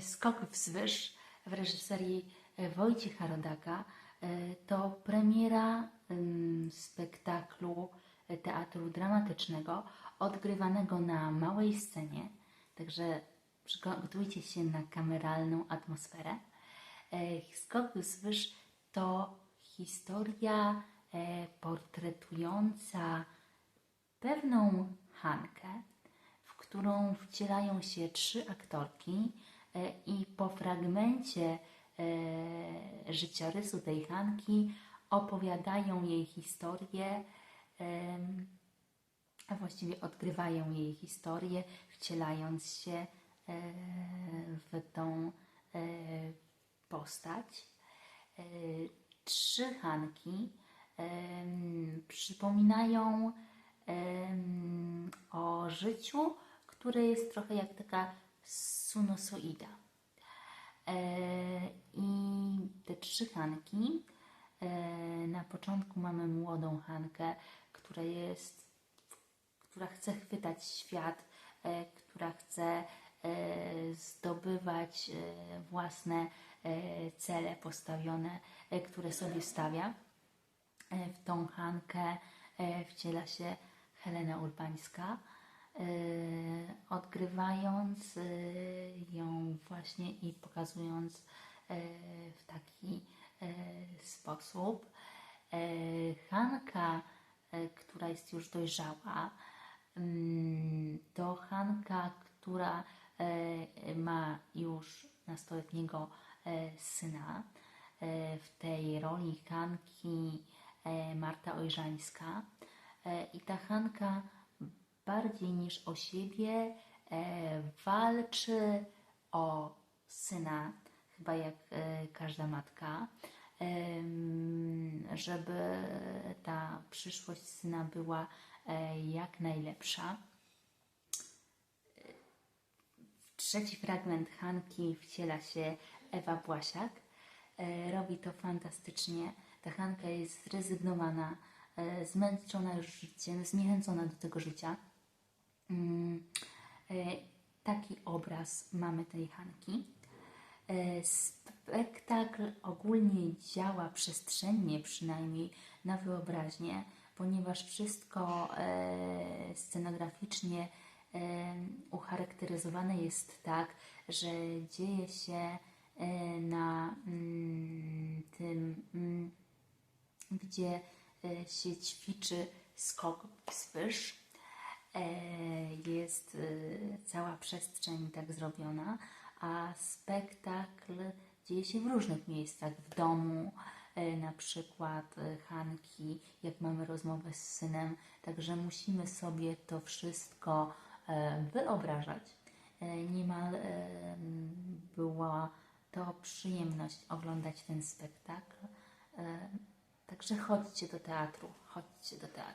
Skok wzwyż w reżyserii e, Wojciecha Rodaka. E, to premiera em, spektaklu e, teatru dramatycznego odgrywanego na małej scenie, także przygotujcie się na kameralną atmosferę. Skok wzwyż to historia portretująca pewną Hankę, w którą wcielają się trzy aktorki i po fragmencie e, życiorysu tej Hanki opowiadają jej historię, a właściwie odgrywają jej historię, wcielając się e, w tą e, postać. E, Trzy Hanki przypominają o życiu, które jest trochę jak taka sinusoida. E, I te trzy Hanki, e, na początku mamy młodą Hankę, która jest, która chce chwytać świat, e, która chce zdobywać własne cele postawione, które sobie stawia. W tą Hankę wciela się Helena Urbańska, odgrywając e, ją właśnie i pokazując e, w taki e, sposób. E, Hanka, e, która jest już dojrzała, mm, to Hanka, która e, ma już nastoletniego e, syna. E, W tej roli Hanki e, Marta Ojrzańska. E, I ta Hanka bardziej niż o siebie e, walczy o syna, chyba jak e, każda matka, em, żeby ta przyszłość syna była e, jak najlepsza. W trzeci fragment Hanki wciela się Ewa Błasiak. E, Robi to fantastycznie. Ta Hanka jest zrezygnowana, e, zmęczona już życiem, zniechęcona do tego życia. Mm, e, Taki obraz mamy tej Hanki. E, Spektakl ogólnie działa przestrzennie, przynajmniej na wyobraźnię, ponieważ wszystko e, scenograficznie ucharakteryzowane jest tak, że dzieje się na mm, tym, mm, gdzie się ćwiczy skok wzwyż. E, Jest e, cała przestrzeń tak zrobiona, a spektakl dzieje się w różnych miejscach, w domu, e, na przykład Hanki, jak mamy rozmowę z synem, także musimy sobie to wszystko wyobrażać. Niemal była to przyjemność oglądać ten spektakl. Także chodźcie do teatru, chodźcie do teatru.